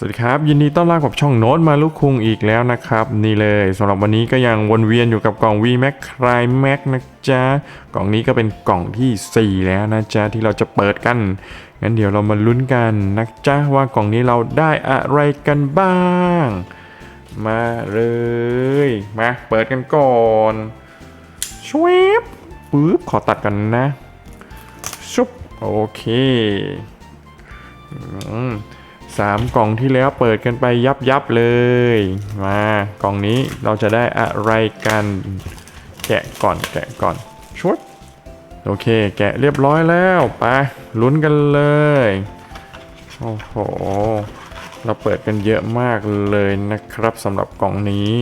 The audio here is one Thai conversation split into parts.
สวัสดีครับ ยินดีต้อนรับกับช่องโน้ตมาลูกคุงอีกแล้วนะครับ นี่เลยสำหรับวันนี้ก็ยังวนเวียนอยู่กับกล่อง V Max Cry Max นะจ๊ะ กล่องนี้ก็เป็นกล่องทีสี่ 4 แล้วนะจ๊ะ ที่เราจะเปิดกันงั้นเดี๋ยวเรามาลุ้นกันนะจ๊ะ ว่ากล่องนี้เราได้อะไรกันบ้าง มาเลยมาเปิดกันก่อนชวบปึ๊บขอตัดกันนะชุบโอเคอืม สามกล่องที่แล้วเปิดกันไปยับยับเลย มากล่องนี้เราจะได้อะไรกัน แกะก่อนแกะก่อนชุดโอเค แกะเรียบร้อยแล้วไปลุ้นกันเลย โอ้โห เราเปิดกันเยอะมากเลยนะครับสำหรับกล่องนี้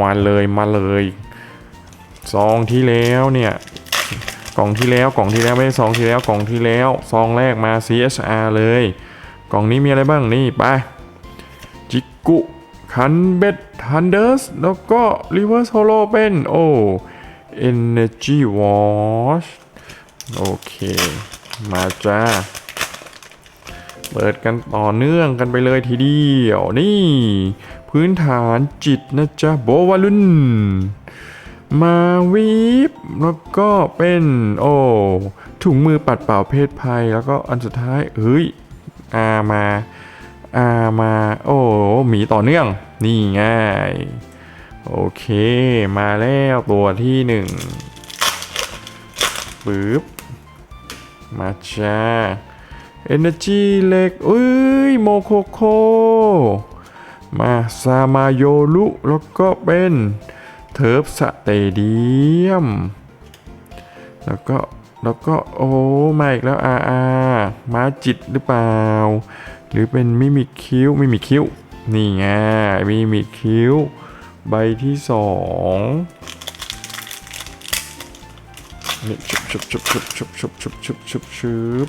มาเลยมาเลยซองที่แล้วเนี่ยกล่องที่แล้วกล่องที่แล้วไม่ใช่ซองที่แล้วกล่องที่แล้วซองแรกมา CSR เลย กล่องนี้มีอะไรบ้างนี่ไปจิกุคันเบ็ดทันเดอร์สแล้วก็รีเวอร์ o โ o เป็นโอ้ Energy Wash โอเค มาจ้า เปิดกันต่อเนื่องกันไปเลยทีเดียว นี่ พื้นฐานจิตนะจ๊ะ โบวาลุนมาวีบแล้วก็เป็น โอ้ถุงมือปัดเป่าเพศภัย แล้วก็อันสุดท้าย เฮ้ย อามาอามาโอ้หมีต่อเนื่อง นี่ง่าย โอเค มาแล้วตัวที่หนึ่งปึ๊บ มาจ้า Energy เล็กเอ้ยโมโคโค มาซามาโยรุแล้วก็เป็นเทิร์ฟสเตเดียม แล้วก็ แล้วก็โอ้มาอีกแล้วอาอาม้าจิตหรือเปล่า หรือเป็นมิมิคิ้วมิมิคิ้วนี่ไงมิมิคิ้ว ใบที่สองนี่ชุบชุบชุบชุบชุบชุบชุบชุบชุบชุบ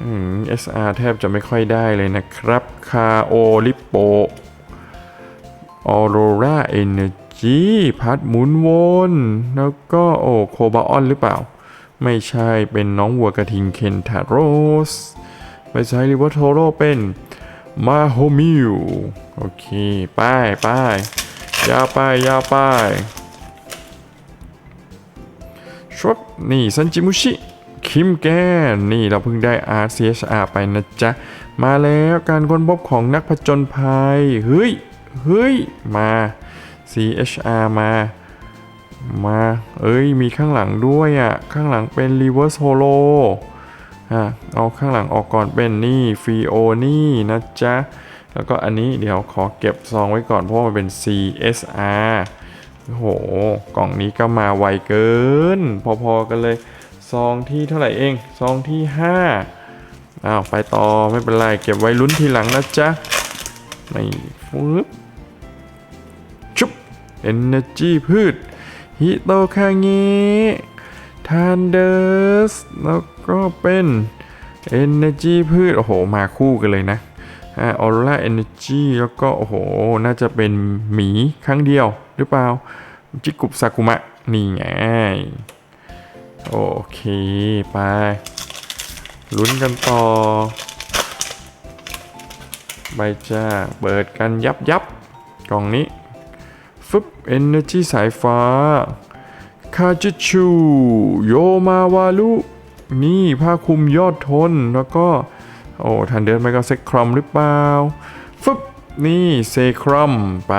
อืม SR แทบจะไม่ค่อยได้เลยนะครับคาโอลิโปออโรราเอเนจีพัดหมุนวน แล้วก็โอโคบาออนหรือเปล่า ไม่ใช่เป็นน้องวัวกระทิงเคนทาโรสไปใช้ริเวอร์โทโรเป็นมาโฮมิวโอเค ป้ายป้ายยาวไปยาวไปชวบนี่ซันจิมุชิคิมแกนนี่เราเพิ่งได้ RCHR ไปนะจ๊ะ มาแล้วการค้นพบของนักผจญภัย เฮ้ย เฮ้ย มา CHR มา มา เอ้ย มีข้างหลังด้วยอะ่ะ ข้างหลังเป็น Reverse Holo อะ เอาข้างหลังออกก่อนเป็นนี่ฟีโอนี่นะจ๊ะ แล้วก็อันนี้เดี๋ยวขอเก็บซองไว้ก่อนเพราะมันเป็น CSR โอ้โหกล่องนี้ก็มาไวเกิน พอๆกันเลย ซองที่เท่าไหร่เอง ซองที่ 5อ้าว ไปต่อไม่เป็นไร เก็บไว้ลุ้นทีหลังนะจ๊ะ ไม่ฟืบชุบ Energy พืช ฮิโตคางะทานเดอร์สแล้วก็เป็น Energy พืช โอ้โห มาคู่กันเลยนะอ่าออร่าเอเนจีแล้วก็ โอ้โห น่าจะเป็นหมีครั้งเดียวหรือเปล่า จิกุบซากุมะ นี่ไง โอเค ไป ลุ้นกันต่อ ใบจ้า เปิดกันยับยับกล่องนี้ ฟึบ Energy สายฟ้า คาจิชู โยมาวาลุ นี่ผ้าคลุมยอดทน แล้วก็ โอ้ทันเดินไปก็เซ็กครัมหรือเปล่า ฟึบ นี่เซครัมไป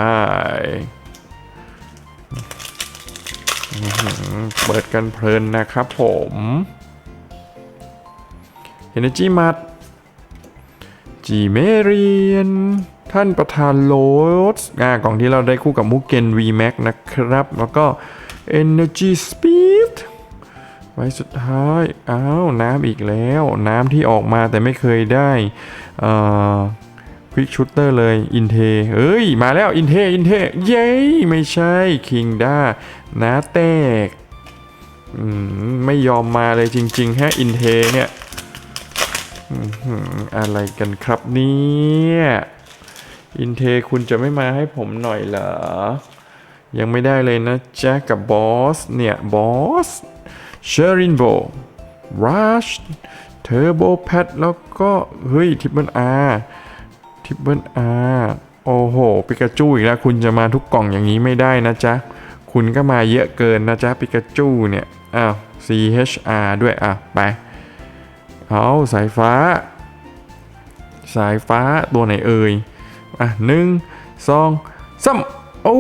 เปิดกันเพลินนะครับผม Energy มัดจีเมเรียน ท่านประธานโลดอ่ากล่องที่เราได้คู่กับมุกเกน VMAX นะครับ แล้วก็ Energy Speed ไว้สุดท้าย อ้าว น้ำอีกแล้ว น้ำที่ออกมาแต่ไม่เคยได้ควิกชูเตอร์เลยอินเทเอ้ย มาแล้วอินเทอินเทเย้ไม่ใช่คิงด้านาแตกมไม่ยอมมาเลยจริงๆฮะอินเทเนี่ยอะไรกันครับเนี่ย อินเทคุณจะไม่มาให้ผมหน่อยเหรอ ยังไม่ได้เลยนะจ๊ะกับบอสเนี่ยบอสเชอรินโบรัชเทอร์โบแพดแล้วก็ เฮ้ยทิปเปิลอาร์ทิปเปิลอาร์โอ้โหปิกาจูอีกแล้วคุณจะมาทุกกล่องอย่างนี้ไม่ได้นะจ๊ะ คุณก็มาเยอะเกินนะจ๊ะปิกาจูเนี่ยอ้าว CHR ด้วยอะไปเอาสายฟ้า สายฟ้าตัวไหนเอ่ย อะหนึ่งสองสามโอ้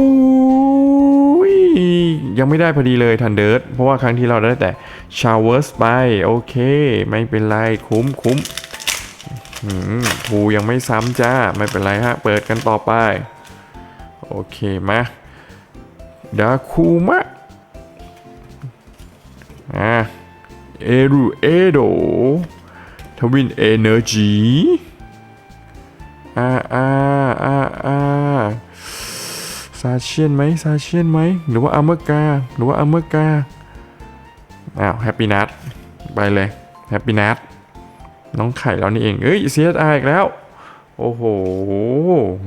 ยยังไม่ได้พอดีเลยทันเดิร์ดเพราะว่าครั้งที่เราได้แต่ชาวเวอร์สไป โอเค ไม่เป็นไร คุ้มคุ้มอืมภูยังไม่ซ้ำจ้า ไม่เป็นไรฮะ เปิดกันต่อไป โอเคมาดาคูมะอะเอรูเอโดทวินเอเนอร์จีอ่าอ่า เชียนไหมซาเชียนไหมหรือว่าอเมร์กาหรือว่าอเมร์กาอ้าวแฮปปี้นัทไปเลยแฮปปี้นัทน้องไข่เรานี่เองเอ้ยเซียสอีกแล้ว โอ้โห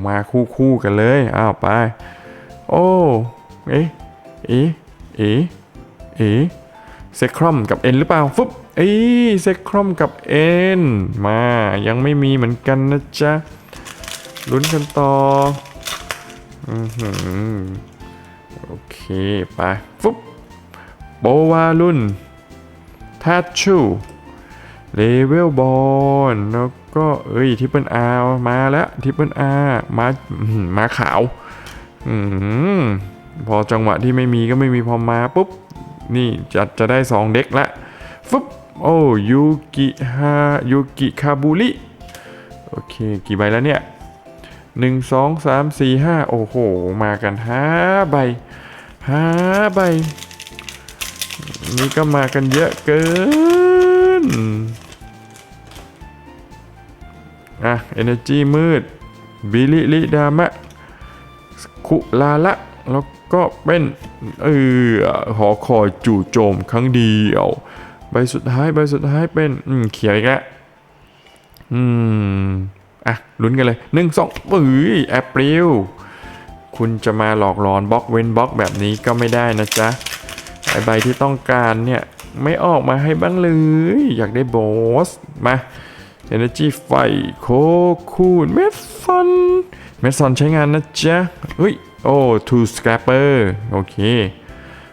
มาคู่คู่กันเลยอ้าวไปโอ้เอ๊ะเอ๊ะเอ๊ะเอ๊ะเซครอมกับ N หรือเปล่าฟึบเอ้ยเซครอมกับ N มายังไม่มีเหมือนกันนะจ๊ะลุ้นกันต่อ อือหือโอเคไปฟึบโบวาลุนทัชชูเลเวลบอลแล้วก็เอ้ยทิปเปิลอาร์มาแล้วทิปเปิลอาร์มามาขาวอืมพอจังหวะที่ไม่มีก็ไม่มีพอมาปุ๊บ นี่จะจะได้ 2 เด็กละฟึบโอ้ยูกิฮายูกิคาบุริโอเค กี่ใบแล้วเนี่ย 1 2 3 4 5โอ้โห มากันห้าใบห้าใบ นี่ก็มากันเยอะเกิน อะ Energy มืด บิลิลิดามะ คุลาละ แล้วก็เป็น เออหอคอยจู่โจมครั้งเดียว ใบสุดท้าย ใบสุดท้ายเป็น อืม เขียวอีกแล้วอืม อะลุ้นกันเลยหนึ่งสองปื้ยแอปริลคุณจะมาหลอกหลอนบล็อกเว้นบล็อกแบบนี้ก็ไม่ได้นะจ๊ะไอใบที่ต้องการเนี่ย ไม่ออกมาให้บ้างเลย อยากได้บอสมา Energy ไฟโคคูนเมดซอนเมดซอนใช้งานนะจ๊ะเฮ้ยโอ้ทูสแครปเปอร์โอเค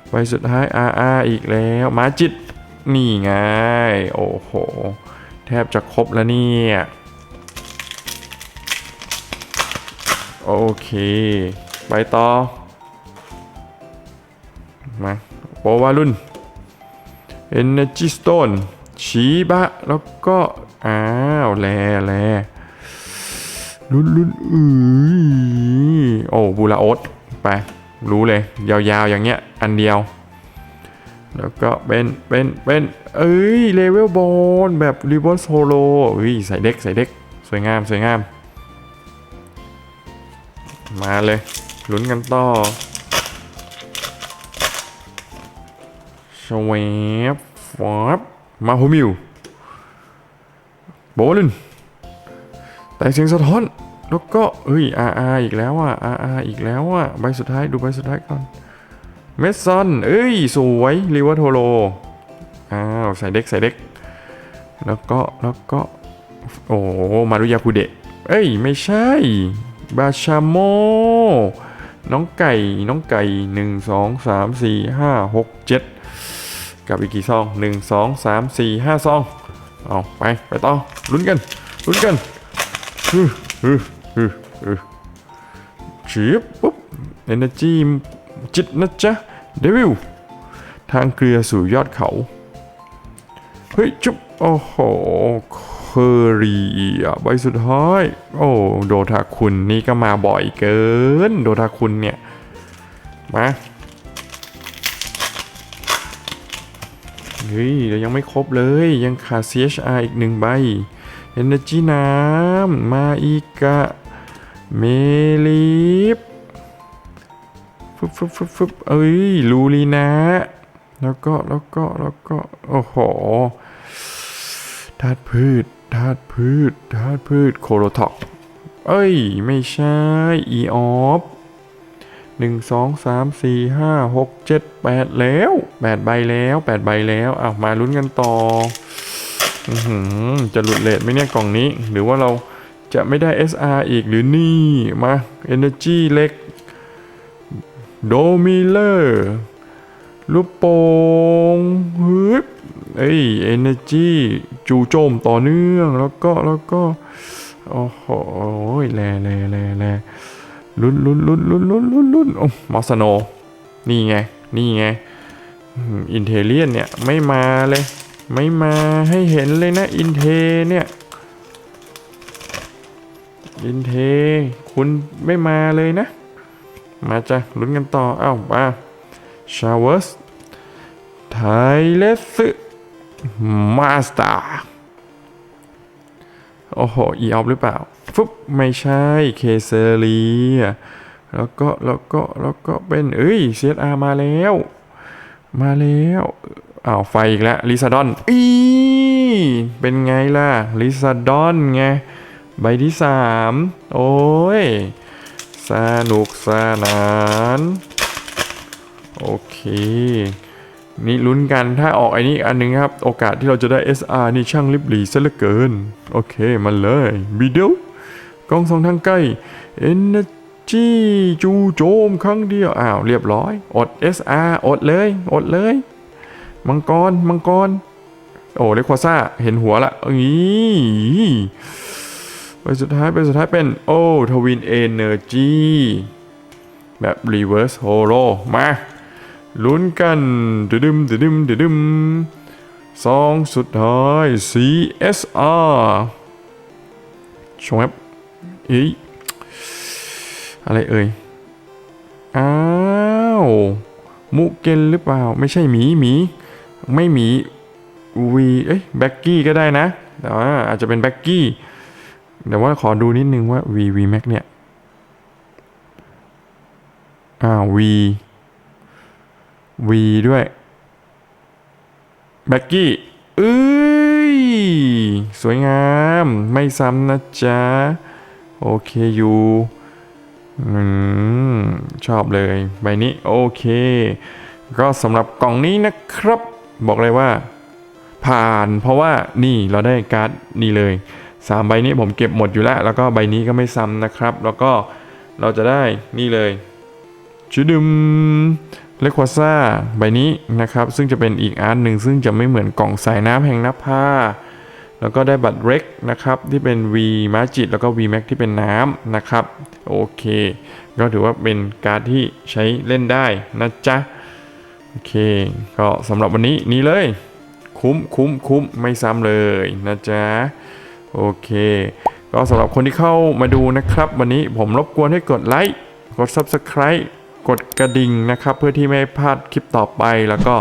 ใบสุดท้าย RR อีกแล้วมาจิตนี่ไง โอ้โห แทบจะครบแล้วเนี่ย โอเค ไปต่อ มาโปวารุน Energy Stone ชีบะ แล้วก็ อ้าวแลแลลุ้นลุ้นอือโอ้บูราโอสไป รู้เลย ยาวๆ อย่างเงี้ย อันเดียว แล้วก็เป็น เป็น เป็น เอ้ย เลเวลบอลแบบรีเวอร์โซโลเอ้ย ใส่เด็ก ใส่เด็ก สวยงาม สวยงาม มาเลยลุ้นกันต่อชวบฟอบมาโฮมิวโบลินแต่เสียงสะท้อน แล้วก็เอ้ยอาอาอีกแล้วอะอาอาอีกแล้วอะใบสุดท้ายดูใบสุดท้ายก่อน เมสซอนเอ้ย สวยริวโทโลอ้าวใส่เด็กใส่เด็ก แล้วก็แล้วก็ โอ้มารุยาคุเดะเอ้ย ไม่ใช่ บาชาโม น้องไก่ น้องไก่หนึ่งสองสามสี่ห้าหกเจ็ดกับอีกกี่ซองหนึ่งสองสามสี่ห้าซอง เอาไปไปต่อลุ้นกันลุ้นกันฮึฮึฮึฮึชีบปุ๊บเอเนจีจิตนะจ๊ะเดวิลทางเกลือสู่ยอดเขา เฮ้ย จุ๊บ โอ้โห เคอรีใบสุดท้าย โอ้โดทาคุณนี่ก็มาบ่อยเกิน โดทาคุณเนี่ย มาเฮ้ยเรายังไม่ครบเลยยังขาด CHR อีกหนึ่งใบ Energy น้ำมาอีกะเมลิฟฟึบฟึบฟึบฟึบเอ้ยลูลีนะ แล้วก็แล้วก็แล้วก็ โอ้โหธาตุพืช ธาตุพืชธาตุพืชโคโรทอกเอ้ย ไม่ใช่อีออฟหนึ่งสองสามสี่ห้าหกเจ็ดแปดแล้วแปดใบแล้วแปดใบแล้วอ้าวมาลุ้นกันต่ออื้อหือจะหลุดเลทไหมเนี่ยกล่องนี้ หรือว่าเราจะไม่ได้ SR อีกหรือนี่ มา Energy เล็กโดมิเลอร์ ลูกโป่งฮึบเอ้ย Energy จู่โจมต่อเนื่องแล้วก็แล้วก็โอ้โหแลแลแลแลลุ้นลุ้นลุ้นลุ้นลุ้นลุ้นลุ้นโอ้มอสโนนี่ไง นี่ไง อินเทเลียนเนี่ย ไม่มาเลย ไม่มาให้เห็นเลยนะ อินเทเนี่ย อินเท คุณไม่มาเลยนะ มาจ้ะลุ้นกันต่อ เอ้ามา ชาวเวสไทเลสมาสตาโอ้โห อีออฟหรือเปล่าฟึบไม่ใช่ เคเซรี แล้วก็ แล้วก็ แล้วก็เป็น เอ้ยเซอามาแล้ว มาแล้วอ้าว ไฟอีกแล้วลิซาดอน อีเป็นไงล่ะลิซาดอนไง ใบที่สาม โอ้ย สนุกสนาน โอเค นี่ลุ้นกันถ้าออกไอ้นี่อีกอันหนึ่งครับ โอกาสที่เราจะได้ SR นี่ช่างลิบหลีซะเหลือเกิน โอเคมาเลยวิดีโอกล้องสองทางใกล้ Energy จูโจมครั้งเดียว อ้าวเรียบร้อย อด SR อดเลย อดเลย มังกร มังกร โอ้เลควาซ่า เห็นหัวละอีไปสุดท้ายไปสุดท้ายเป็น โอ้ทวินเอเนอร์จีแบบ reverse holo มา ลุ้นกันดึดึมดึดึมดึดึมสองสุดท้าย CSR ชงแอปอีอะไรเอ่ย อ้าว มุกเกนหรือเปล่า ไม่ใช่หมีหมี ไม่หมีวีเอ้ยแบ็กกี้ก็ได้นะแต่ว่าอาจจะเป็นแบ็กกี้แต่ว่าขอดูนิดนึงว่า V V Max เนี่ย อ่า V V ด้วยแบ็กกี้เอ้ย สวยงาม ไม่ซ้ำนะจ๊ะ โอเคอยู่อืมชอบเลยใบนี้โอเค ก็สำหรับกล่องนี้นะครับ บอกเลยว่า ผ่านเพราะว่านี่เราได้การ์ดนี่เลยสามใบนี้ผมเก็บหมดอยู่แล้ว แล้วก็ใบนี้ก็ไม่ซ้ำนะครับ แล้วก็เราจะได้นี่เลยชุดึม เลควาซ่าใบนี้นะครับ ซึ่งจะเป็นอีกอาร์ตหนึ่งซึ่งจะไม่เหมือนกล่องสายน้ำแห่งนับผ้า แล้วก็ได้บัตรเร็กนะครับ ที่เป็น V มาจิตแล้วก็ V Max ที่เป็นน้ำนะครับ โอเค ก็ถือว่าเป็นการ์ดที่ใช้เล่นได้นะจ๊ะ โอเค ก็สำหรับวันนี้นี่เลย คุ้มคุ้มคุ้มไม่ซ้ำเลยนะจ๊ะ โอเค ก็สำหรับคนที่เข้ามาดูนะครับ วันนี้ผมรบกวนให้กดไลค์กด Subscribe กดกระดิ่งนะครับ เพื่อที่ไม่พลาดคลิปต่อไป แล้วก็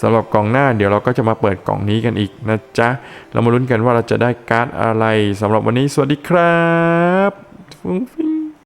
สำหรับกล่องหน้าเดี๋ยวเราก็จะมาเปิดกล่องนี้กันอีกนะจ๊ะ เรามาลุ้นกันว่าเราจะได้การ์ดอะไรสำหรับวันนี้สวัสดีครับฟุ้งฟิ้ง